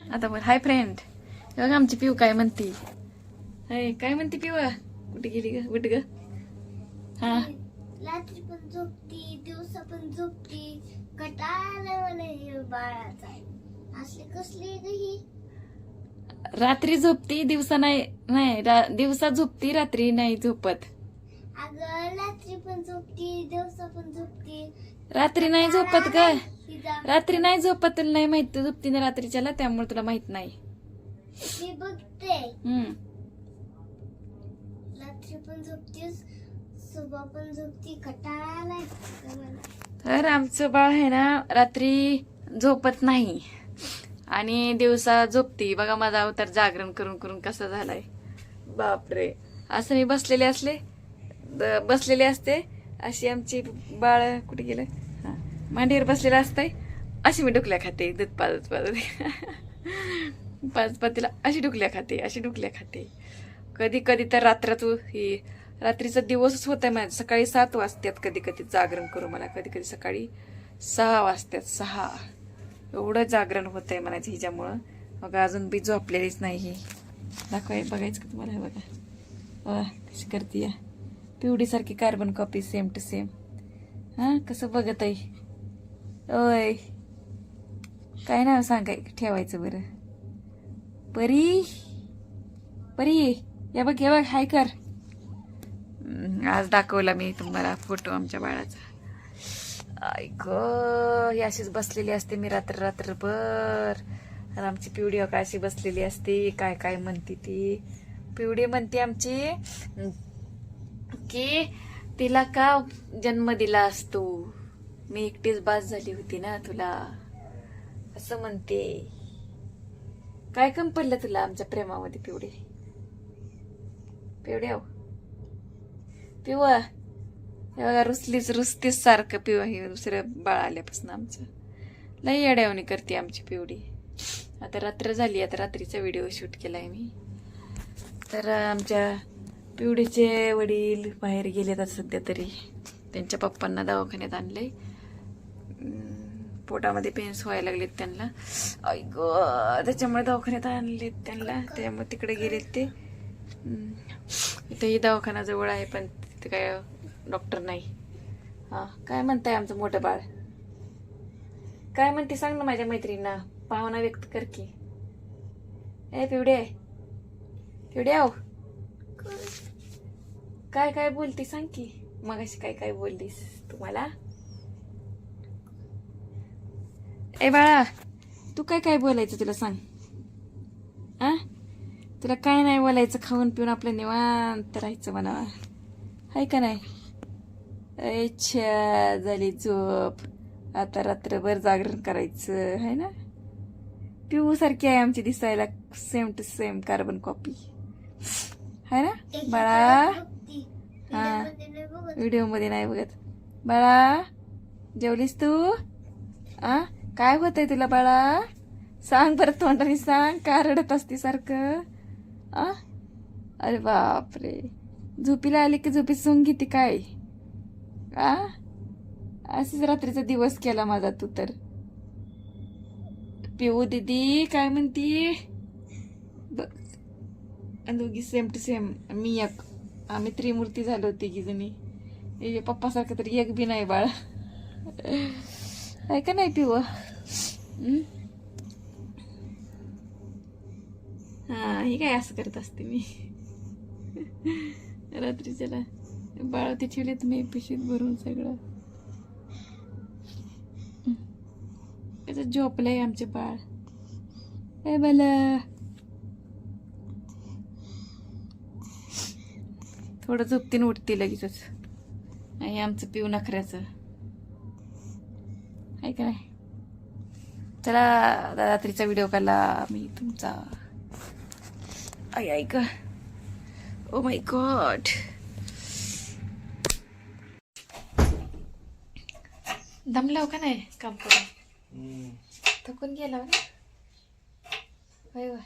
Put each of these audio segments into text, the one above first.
आता बोल hi friend बघा आमची पिऊ काय म्हणती. हाय काय म्हणते पिऊ? कुठे गेली ग? उठ ग. हा. रात्री पण झोपती दिवसा पण झोपती. कटाळा मला हे बाळाचा असली कसली ग ही? रात्री झोपती दिवसा नाही नाही रा- दिवसा झोपती रात्री नाही झोपत. अगं रात्री पण झोपती दिवसा पण झोपती. रात्री नाही झोपत ग. रात्री नाही झोपत तुला नाही माहीत तू झोपती ना रात्रीच्याला त्यामुळे तुला माहीत नाही. मी बघते. हम्म. रात्री पण झोपतीस सुबह पण झोपती. कटाळा आलाय ग मला. तर आमचं बाळ आहे ना रात्री झोपत नाही. आणि दिवसा झोपती. बघा माझा अवतार जागरण करून करून कसा झालाय. बापरे. असं मी बसलेले असले. बसलेले असते. अशी आमची बाळ कुठे गेलं? हा. मांडीवर बसलेलं असतंय. अशी मी डुकल्या खाते. दूध पाजत पाजत. पाच पातीला अशी डुकल्या खाते अशी डुकल्या खाते. कधी कधी तर रात्रात ही रात्रीचा दिवसच होत आहे माझं. सकाळी सात वाजतात कधी कधी जागरण करू मला. कधी कधी सकाळी सहा वाजतात सहा. एवढं जागरण होत आहे म्हणायचं हिच्यामुळं. मग अजून बी झोपलेलीच नाही ही. दाखवाय बघायचं का तुम्हाला? बघा. कशी करते या पिवडीसारखी carbon copy same to same हां कसं बघत आहे? ओय. काय नाव सांगाय ठेवायचं बरं. परी. परी या बघ या बघ हाय कर. आज दाखवला मी तुम्हाला फोटो आमच्या बाळाचा. ऐक ही अशीच बसलेली असते मी रात्र रात्रभर. आणि आमची पिवडी अशी बसलेली असते. काय काय म्हणते ती? पिवडी म्हणते आमची की तिला का जन्म दिला असतो? मी एकटीच बास झाली होती ना तुला. असं म्हणते. काय कम पडलं तुला आमच्या प्रेमामध्ये पिवडी? पिवड्या हो. पिवा हे बघा रुसलीच रुसतीच सारखं पिवा हे दुसरं बाळ आल्यापासून आमचं. लई अडवणी करते आमची पिवडी. आता रात्र झाली आता रात्रीचा व्हिडिओ शूट केलाय मी. तर आमच्या पिवडीचे वडील बाहेर गेले आता सध्या तरी. त्यांच्या पप्पांना दवाखान्यात आणले पोटामध्ये पेन्स व्हायला लागलेत त्यांना. ऐक त्याच्यामुळे दवाखान्यात आणलेत त्यांना. त्यामुळे तिकडे गेलेत ते. इथेही इथंही दवाखाना जवळ आहे पण तिथे काय डॉक्टर नाही. हा काय म्हणताय आमचं मोठं बाळ? काय म्हणते सांग ना माझ्या मैत्रिणींना. भावना व्यक्त कर की. ए पिवडे पिवडे आहो काय काय बोलते सांग की. मग अशी काय काय बोललीस तुम्हाला? ए बाळा तू काय काय बोलायचं तुला सांग. आ? तुला काय नाही बोलायचं खाऊन पिऊन आपलं निवांत राहायचं म्हणा. हाय का नाही? अच्छा झाली झोप. आता रात्रभर जागरण करायचं आहे ना? पिऊ सारखी आहे आमची दिसायला same to same carbon copy आहे ना? बाळा. हा. व्हिडिओमध्ये नाही बघत. बाळा. जेवलीस तू? आ? काय होतंय तुला बाळा? सांग परत तोंडाने सांग. का रडत असते सारखं? आ? अरे बापरे. झोपीला आली की झोपी सोंग घेते काय? आ? असेच रात्रीचा दिवस केला माझा तू तर. पिऊ दिदी काय म्हणती? बघ दोघी सेम टू सेम मी एक आम्ही त्रिमूर्ती झालो तिघी जणी. हे पप्पासारखं तरी एक बी नाही बाळा. आहे का नाही पिव हा हे काय असं करत असते मी? रात्रीच्याला बाळ ते ठेवले मी पिशीत भरून सगळं. त्याचं झोपलंय आमचे बाळ. ए मला थोडं झोपतीन उठते लगेचच. आणि आमचं पिऊ नखऱ्याचं. आहे का नाही? चला रात्रीचा व्हिडिओ काढला मी तुमचा. आई ऐक ओ माय गॉड दमलाव का नाही काम करून? थकून गेला हो ना? होय होय.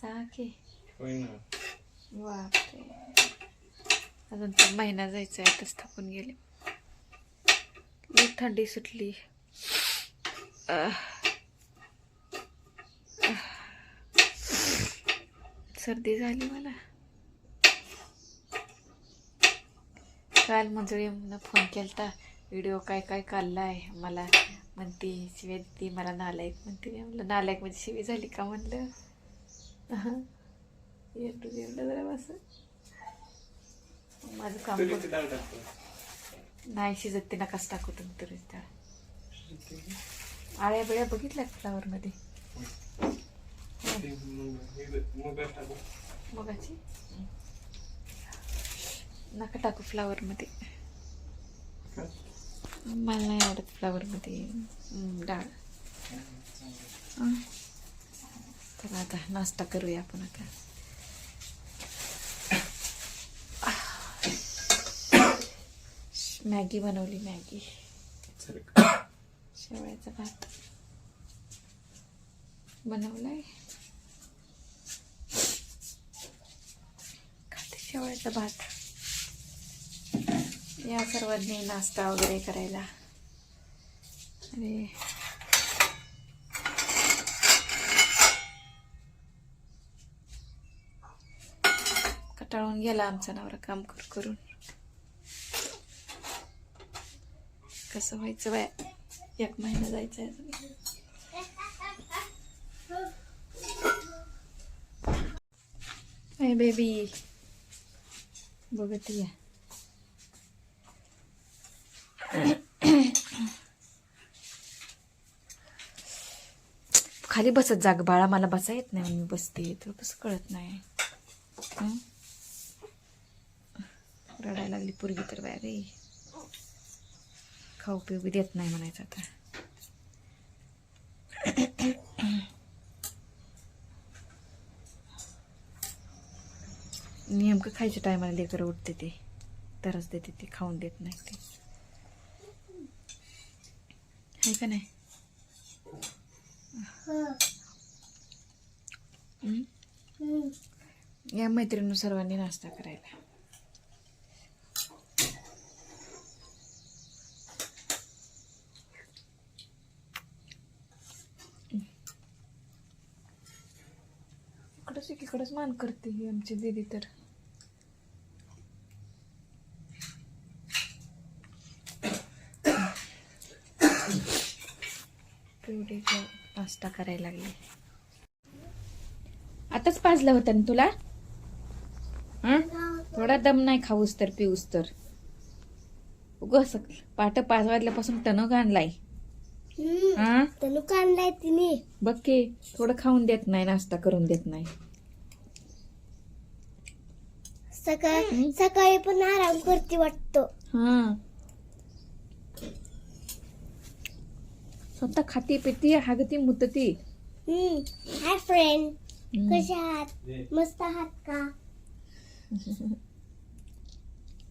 साखे होय ना. बापरे. अजून तर महिना जायचा आहे तसं थापून गेले थंडी सुटली. सर्दी झाली मला. काल मंजुळीनं फोन केला व्हिडिओ काय काय काढला आहे? मला म्हणती शिवे ती मला नालायक म्हणते. म्हणलं नालायक म्हणजे शिवी झाली का? म्हणलं. जरा बस माझं काम नाही शिजत ते नकाच टाकू तुम्ही तुरीच डाळ आळ्या बिळ्या बघितल्या फ्लावरमध्ये मुगाच नका टाकू फ्लावरमध्ये? मला नाही आवडत फ्लावरमध्ये डाळ. तर आता नाश्ता करूया आपण आता मॅगी बनवली मॅगी. चल. शेवळ्याचा भात. बनवलाय. खाते शेवळ्याचा भात. या सर्वांनी नाश्ता वगैरे करायला. अरे कटाळून गेला आमचा नवरा काम कर करून. कसं व्हायचं बाय? एक महिना जायचं आहे. अजून. बेबी बघत या. खाली बसत जाग बाळा मला बसा येत नाही मी बसते. तर कसं कळत नाही? रडायला लागली पूर्वी तर बाय रे खाऊ पिऊ बी देत नाही म्हणायचं आता. नेमकं खायच्या टायमाला लेकरं उठते ते. तरच देते ते खाऊन देत नाही ते. आहे का नाही. या मैत्रिणी सर्वांनी नाश्ता करायला. इकडंच एकीकडंच मान करते ही आमची दीदी तर. पास्ता करायला लागली. आताच पाजला होता ना तुला? थोडा दम नाही खाऊस तर पिऊस तर. उगस पाट पाच वाजल्यापासून टणक आणलाय हं. हा तनु काढलाय तिने. बघ की थोडं खाऊन देत नाही नाश्ता करून देत नाही. सकाळ सकाळी पण आराम करते वाटतो. हा. स्वतः खाती पिती हागती मुतती. Hi friend. कसे आहात. मस्त आहात का?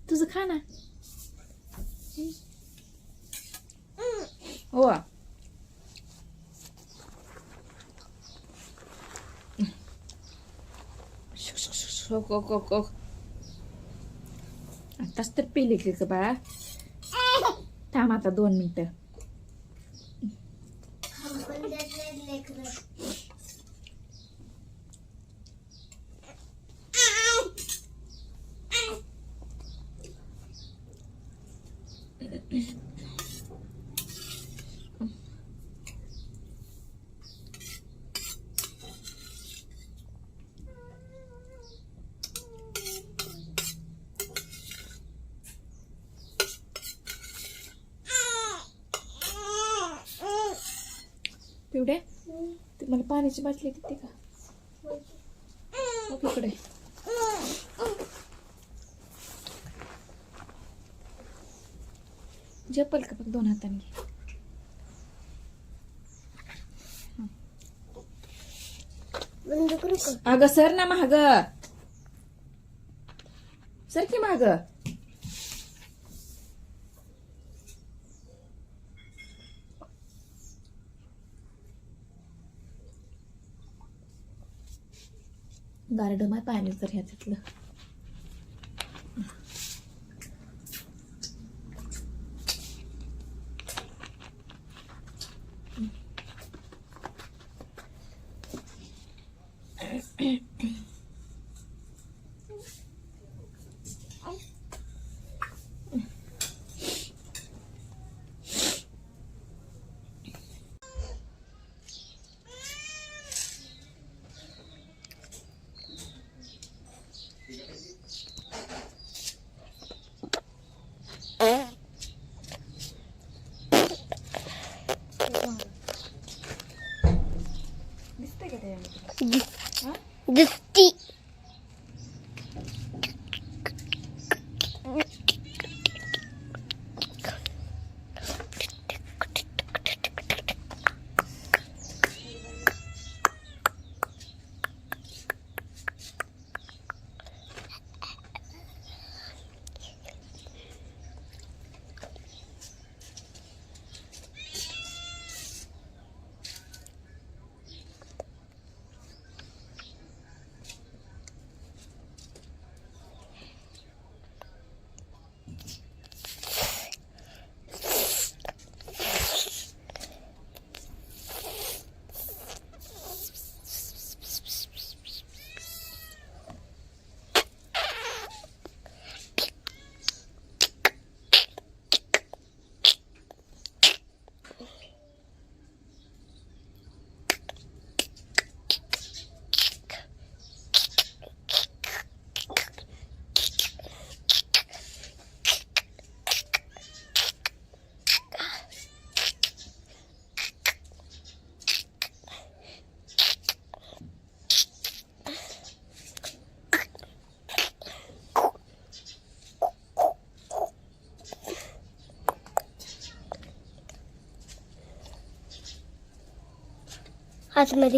तुझं खा ना. Sok ok ok ok. आताच तर पिले की ग बाळा थांब आता दोन मिनटं आपण त्यातले लेकरं. पिवड्या? मला पाण्याची बाटली देते का? इकडे. जपल का बघ दोन हातांनी? अगं सर ना महाग सर की महाग गार्डन आहे पाणी तर ह्या तिथलं का I'm meeting.